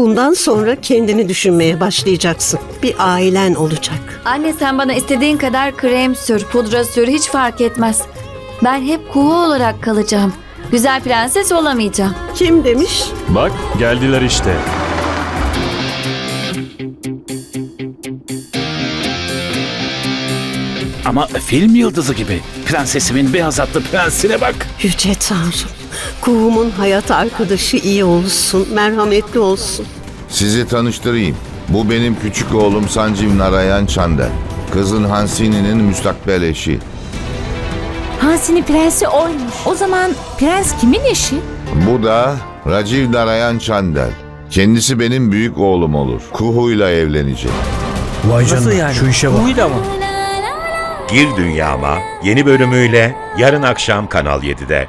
Bundan sonra kendini düşünmeye başlayacaksın. Bir ailen olacak. Anne sen bana istediğin kadar krem sür, pudra sür hiç fark etmez. Ben hep kuğu olarak kalacağım. Güzel prenses olamayacağım. Kim demiş? Bak geldiler işte. Ama film yıldızı gibi. Prensesimin beyaz atlı prensine bak. Yüce Tanrım. Kuğumun hayat arkadaşı iyi olsun, merhametli olsun. Sizi tanıştırayım. Bu benim küçük oğlum Sanjiv Narayan Çandel. Kızın Hansini'nin müstakbel eşi. Hansini prensi oymuş. O zaman prens kimin eşi? Bu da Rajiv Narayan Çandel. Kendisi benim büyük oğlum olur. Kuhu'yla evlenecek. Vay canına şu işe bak. Gir Dünyama yeni bölümüyle yarın akşam Kanal 7'de.